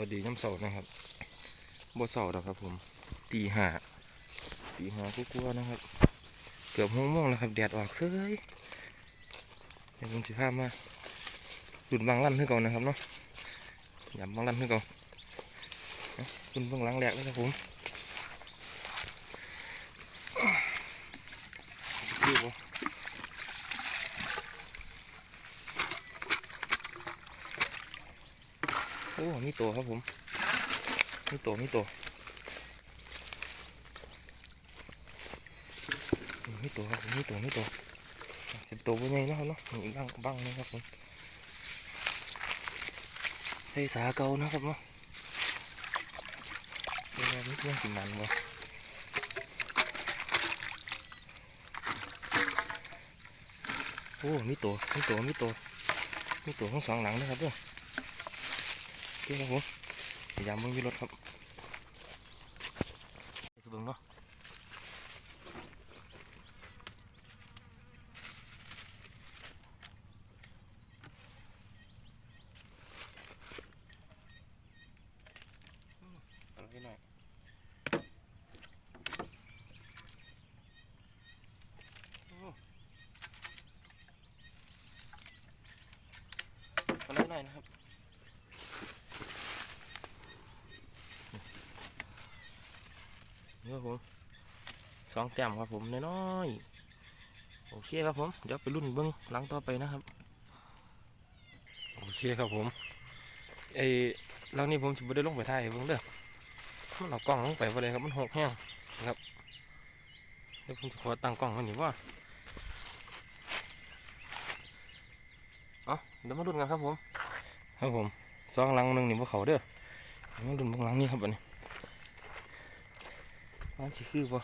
วัสดีน้ำเสานะครับบ่เสาดอกครับผมตีห้าตีห้ากูกลัวๆนะครับ เกือบหกโมงแล้วครับแดดออกเซ้ยเดี๋ยวผมสิพามาดุนบางลั่นให้ก่อนนะครับเนาะหยำบบางลั่นให้ก่อนเอาดุนเบื้องหลังแหลกเลยครับผมดูบ่ โอ้มีตัวครับผมมีตัวมีตัวมีตัวครับผมมีตัวมีตัวสิบตัวเป็นไงเนาะครับเนาะอีบ้างบ้างนะครับผมใส่สาเกานะครับเนาะเดี๋ยวนี้ยังสิมันบ่โอ้มีตัวมีตัวมีตัวมีตัวทั้งสองหลังนะครับเด้อโอ เคครับผมพยายามมึงมีรถครับไปเบิ่งเนาะเอาไว้หน่อยโอ้เอาไว้หน่อยนะครับ ครับผมสองแต้มครับผมน้อยๆโอเคครับผม เดี๋ยวไปรุ่นเบิ้งหลังต่อไปนะครับ โอเคครับผมไอ้หลังนี้ผมจะไม่ได้ลงไปถ่ายเบิ้งเด้อมันเอากล้องลงไปว่าเลยครับมันหกแห้งครับเดี๋ยวผมจะขอตั้งกล้องไว้หนิว่าเอาเดี๋ยวมารุ่นกันครับผม ครับผมสองหลังหนึ่งนี่พวกเขาเด้อเดี๋ยวมารุ่นเบิ้งหลังนี้ครับอันนี้ มันสิคือบ่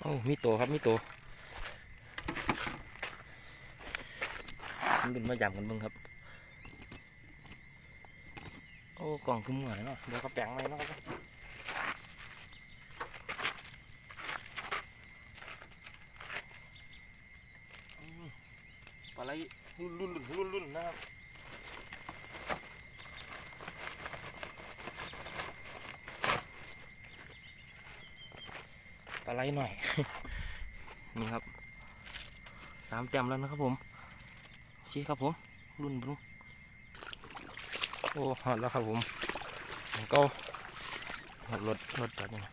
โอ้มีตัวครับ มีตัวมันเป็นมาจำกันบ้างครับ โอ้กล่องคือมือนเนาะเดี๋ยวเขาแปลงไว้เนาะครับ ปลาไหลรุ่นรุ่นรุ่นรุ่นนะครับปลาไหน่อย นี่ครับสามแต้มแล้วนะครับผมโอเครับผมรุ่นรุ่นโอ้หอดแล้วครับผมก็หดรถรถจอดนี่นะ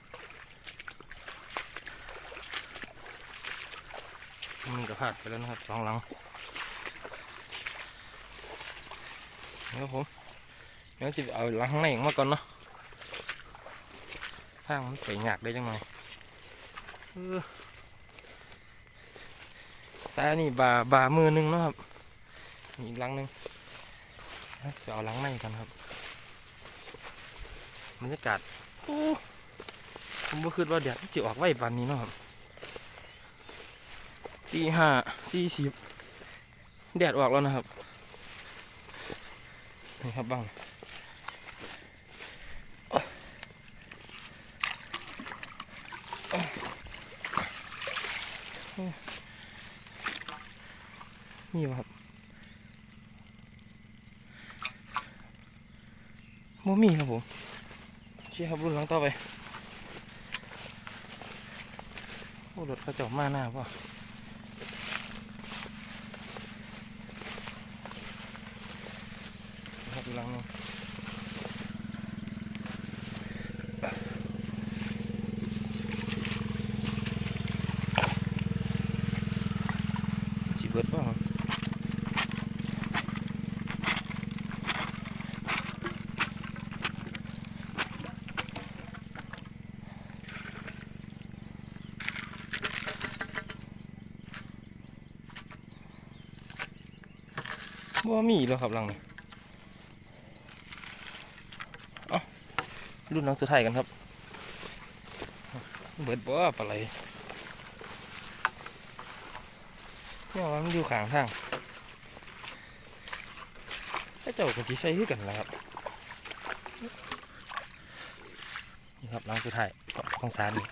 มันก็พลาดไปแล้วนะครับสองหลังนี่ครับผมเดี๋ยวจะเอาหลังข้างในออกมาก่อนเนาะทางมันไปยากได้จังหน่อย แต่อันนี่บาบามือหนึงเนาะครับนี่อีกหลังหนึงจะเอาหลังในกันครับบรรยากาศผมก็คิดว่าเดี๋ยวจะออกไว้ปานนี้เนาะครับตีห้าสี่สิบแดดออกแล้วนะครับนี่ครับบ้าง นี่วะครับโมมีครับผมเชี่ยครับรุ่นหลังต่อไป โอ้รถเขาจกมาหน้าป่ะ ว่ามีแล้วครับลังนี้อรุ่นหลังสือไทยกันครับ เบิดบ่อลาไรเนี่ยวมันอยู่ขางทางถ้าเจ้าก็สิใส่คือกันนะครับนี่ครับหลังสือไท้ายของสารนี่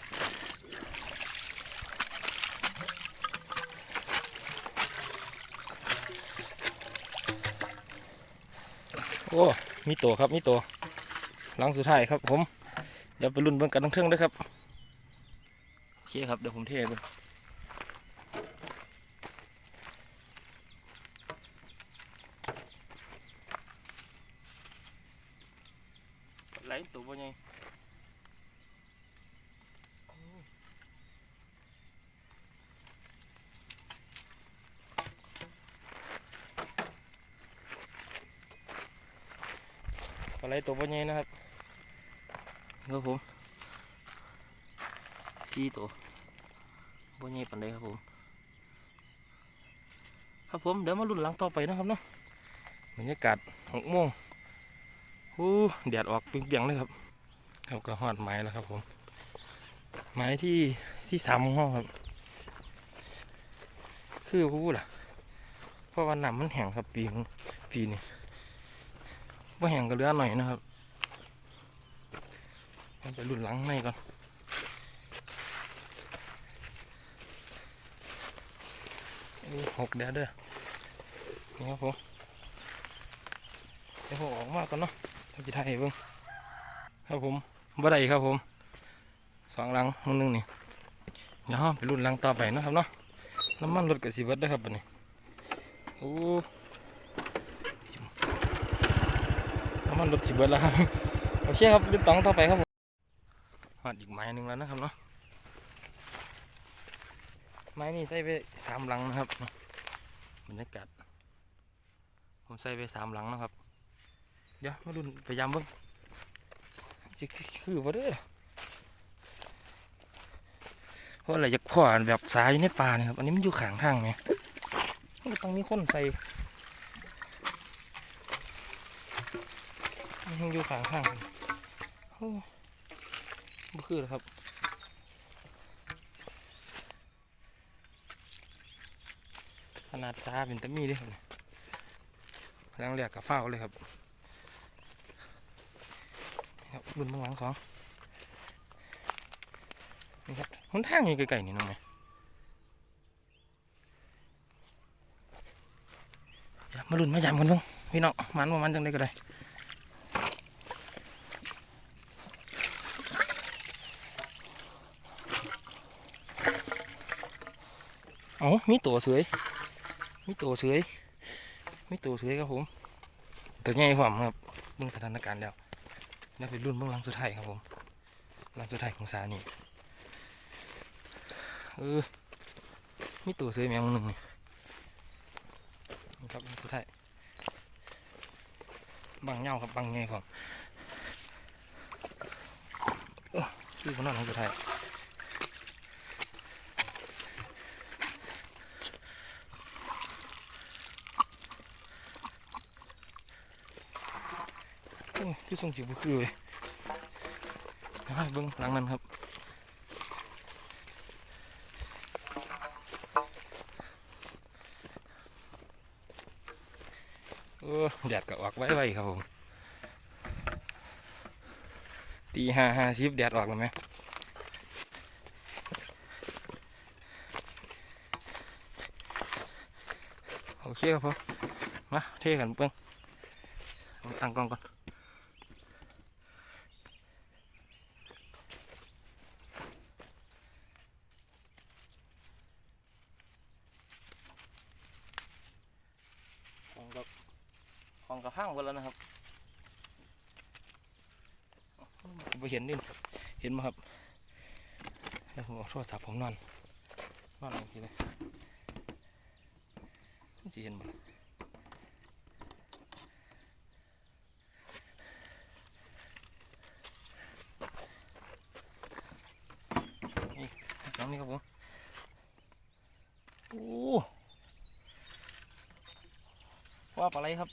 อ้มีตัวครับมีตัวหลังสุดท้ายครับผมเดี๋ยวไปรุ่นเบิ่งกันทั้งเครื่องด้วยครับโอเคครับเดี๋ยวผมเทไปไหลตัวบ่ใหญ่ปลา ไหลตัวบ่ใหญ่นะครับครับผมสี่ตัวบ่ใหญ่ปานใดครับผมครับผมเดี๋ยวมาลุ้นหลังต่อไปนะครับเนาะบรรยากาศหกโมงโอ้แดดออกเปียงๆเลยครับครับก็หอดไม้แล้วครับผม ไม้ที่ที่สามของครับ คือพูดล่ะ เพราะว่าน้ำมันแห้งครับปีปีนี้ ว่าแห้งก็เลือหน่อยนะครับเอาไปรุ่นหลังในก่อนนี่หกเดือนเด้อนี่ครับผมเดี๋ยวผมออกมาก่อนเนาะเราจะถ่ายเบิ่งครับผมบ่ได้ครับผมสองหลังมือหนึงนี่เดี๋ยวเราไปรุ่นหลังต่อไปนะครับเนาะน้ำมันรถกับสีเบิดเด้ครับบัดนี้โอ้น้ำ มันรถสีเบิดแล้วครับโอเคครับรุ่นตองต่อไปครับผมหอดอีกไม้หนึ่งแล้วนะครับเนาะไม้นี่ใส่ไปสามหลังนะครับเนาะบรรยากาศผมใส่ไปสามหลังนะครับ เดี๋ยวมารุ่นพยายามเบิ่งจะคือว่าเด้อเพราะอะไรจะพ่อแบบสายอยู่ในป่าเนี่ยครับ อันนี้มันอยู่ขางทางไหมมันก็ต้องมีคนใส่มัน ยังอยู่ข้างทางโอ้บ่คือหรอครับขนาดจ้าเป็นตะมีเด้วยครับแรงเรียกกับเฝ้าเลยครับครับบุญบางหลังสองนี่ครับหนทางอยู่ไกลๆนี่น้องไหมเดี๋ยวมาลุ้นมายำกันบ้างพี่น้องมันว่ามันจังได้ก็ได้ เอามีตัวสวย มีตัวสวย มีตัวสวยครับผมตัวใหญ่ผมครับเบิ่งสถานการณ์แล้วนี่เป็นรุ่นเบื้องหลังสุดท้ายครับผมหลังสุดท้ายของสานี่เออมีตัวเสือแมวหนึ่งนี่นี่ครับลังสุดท้ายบางเงาครับบางไงครับเอ้อชื่อคนนั้นหลังสุดท้าย โอ้คือส่งจิบบุคือเลยให้เบิ้งหลังนั้นครับเออแดดก็ออกไว้ไว้ครับผมตีห้าห้าสิบแดดออกแล้วไหมโอเคครับผมมาเทกันเบิ้งเอาตั้งกล้องก่อน ของกับของ ห้างหมดแล้วนะครับผมเห็นนี่เห็นไหมครับเดี๋ยวผมเอาโทรศัพท์ผมนอนนอนอย่างนี้เลยสิเห็นบ่นี่น้องนี่ครับผมโอ้ว่าปลาไหลครับ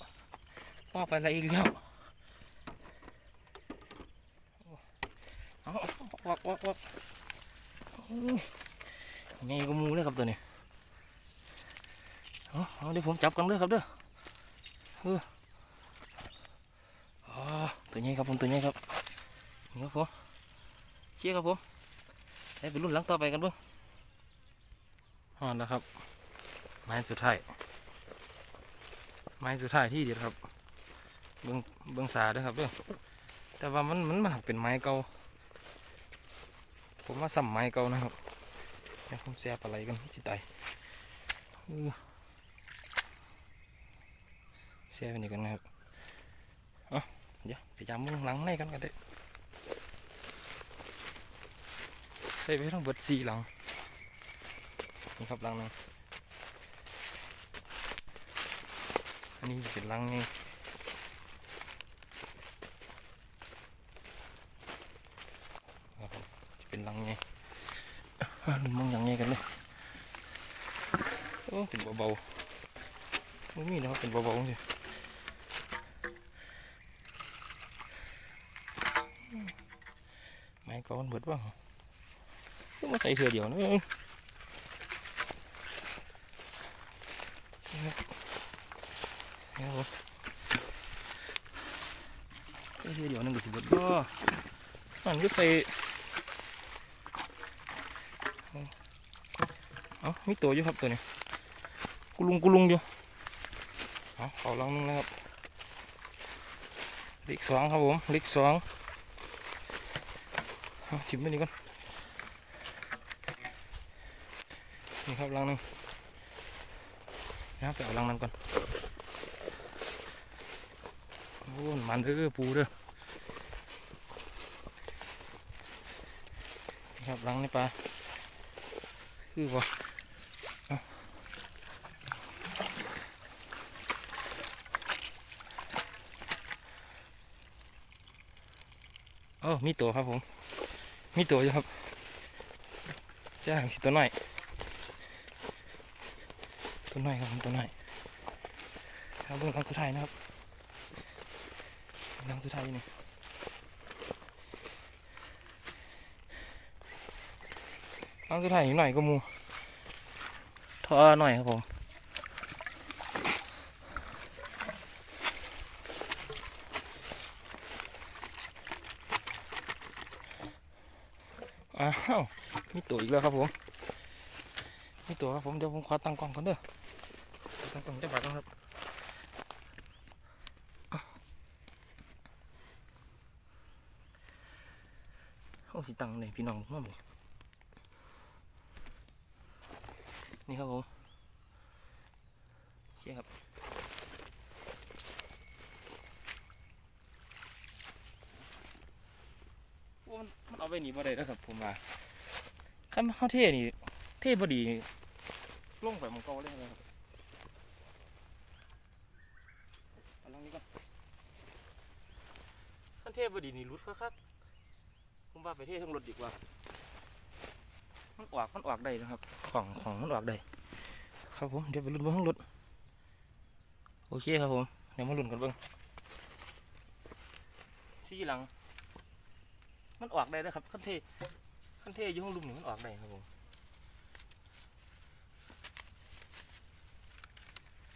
ว่าปลาไหลอีกแล้วเอาวักวักวักไงก็มูเลยครับตัวนี้เอาเอาเดี๋ยวผมจับกันเลยครับเด้อเอออ๋อตัวนี้ครับผมตัวนี้ครับนี่ครับผมครับผมให้ไปรุ่นหลังต่อไปกันเบ้างฮอนแล้วครับ ไม้สุดท้าย ไม้สุดท้ายที่เด็ดครับ เบิ้งเบิ้งสาด้วยครับเด้อแต่ว่ามันมันมันเป็นไม้เก่าผมว่าซ้ำไม้เก่านะครับเดี๋ยวผมแซ่บอะไรกันสิตายแซ่บนี่กันนะครับเอาเดี๋ยวไปยำมึงหลังในกันกันเด้ใส่ไปทั้งเบิดสี่หลังนี่ครับหลังนึงอันนี้จะเป็นหลังนี้ ครับผมจะเป็นรังไงลุ มองอย่างไงกันเลยโอ้เป็นเบาๆไม่มีนะครับเป็นเบาๆสิไม้ก้อนเบิดบ้างก็มาใส่เถื่อเดียวนะเองครับครับผมเถื่อเดียวนึงก็สิเบิดก็มันก็ใส่ เอามีตัวอยู่ครับตัวนี้กุลุงกุลุงอยู่เอาเขาลังนึงนะครับเล็กสองครับผมเล็กสองเอาชิมไปนี่ก่อนนี่ครับลังนึงนะครับไปเอาลังนั้นก่อนโอ้มันเด้อปูเด้อครับลังนี่ปลาคือบ่า ออมีตัวครับผม มีตัวอยู่ครับจะหางสิตัวหน่อย ตัวหน่อยครับตัวหน่อยครับเบื้องหลังสุดท้ายนะครับหลังสุดท้ายนี่ครั้งสุดท้ายอีกหน่อยก็มูทอหน่อยครับผม อ้าวมีตัวอีกแล้วครับผมมีตัวครับผมเดี๋ยวผมขอตั้งกล้องก่อนเด้อตั้งกล้องจะบัดก่อนครับโอ้สีตังเลยพี่น้องมาหมนี่ครับผมโอเคครับโอ้มันมัน เอาไปหนีบ่ได้แล้วครับผมว่าขั้นเขาเท่นี่เท่บดีนี่ลงไปมังกาเลยนะครับเอาลองนี้ก่อนขั้นเท่บดีนี่รุดคักๆผมว่าไปเท่ทั้งรถดีกว่า มันออกมันออกได้นะครับ ของของมันออกได้ครับผมเดี๋ยวไปลุ้นเบิ้งรถโอเคครับผมเดี๋ยวมาลุ้นกันบิ้งซี่หลัง มันออกได้นะครับขั้นเทขั้นเทยุ่ข้างลุมนี่มันออกได้ครับผม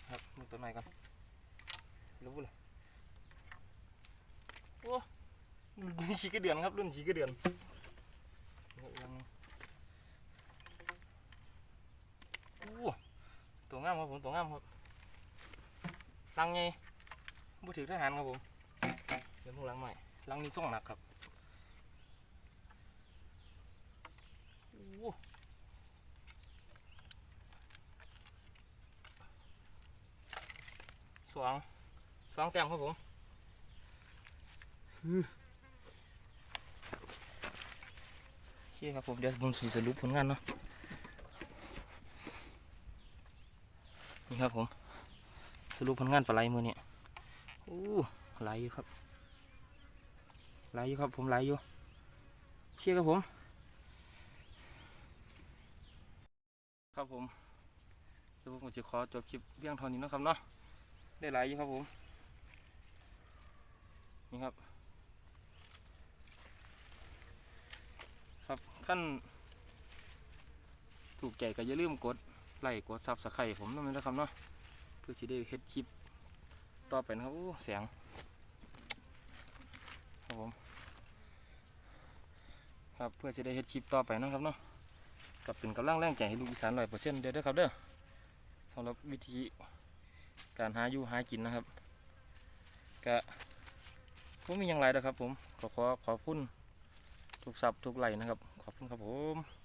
ครับมึงตัวไหนกันรู้เลยโอ้รุ่นชีกระเดือนครับรุ่นชีกระเดือนนี่ครับอีกอันหนึ่งโอ้ตัวงามครับผมตัวงามครับลังไงบูถือทหารครับผมเดี๋ยวมูลังใหม่ลังนี้ส่งหนักครับโอ้ สองสองแต้มครับผมฮึโอเคครับผมเดี๋ยวผมสีสรุปผลงานเนาะนี่ครับผม สรุปผลงานปลาไหลมือเนี่ยอู้ไหลอยู่ครับไหลอยู่ครับผมไหลอยู่เชี่ยครับผม ครับผมสรุปผมจะขอจบคลิปเพียงเท่านี้นะครับเนาะได้ไหลอยู่ครับผมนี่ครับ ครับขั้นถูกใจก็อย่าลืมกดไล่กดซับสไครต์ผมนั่นเลยนะครับเนาะเพื่อจะได้เฮ็ดคลิปต่อไปนะครับโอ้เสียงครับผมครับเพื่อจะได้เฮ็ดคลิปต่อไปนะครับเนาะ กับเป็นกำลังแรงใจให้ลูกอีสานร้อยเปอร์เซ็นต์เด้อครับเด้อสำหรับวิธีการหาอยู่หากินนะครับก็ผมมีอย่างไรนะครับผมขอขอขอบคุณทุกสับทุกไหลนะครับ ขอบคุณครับผม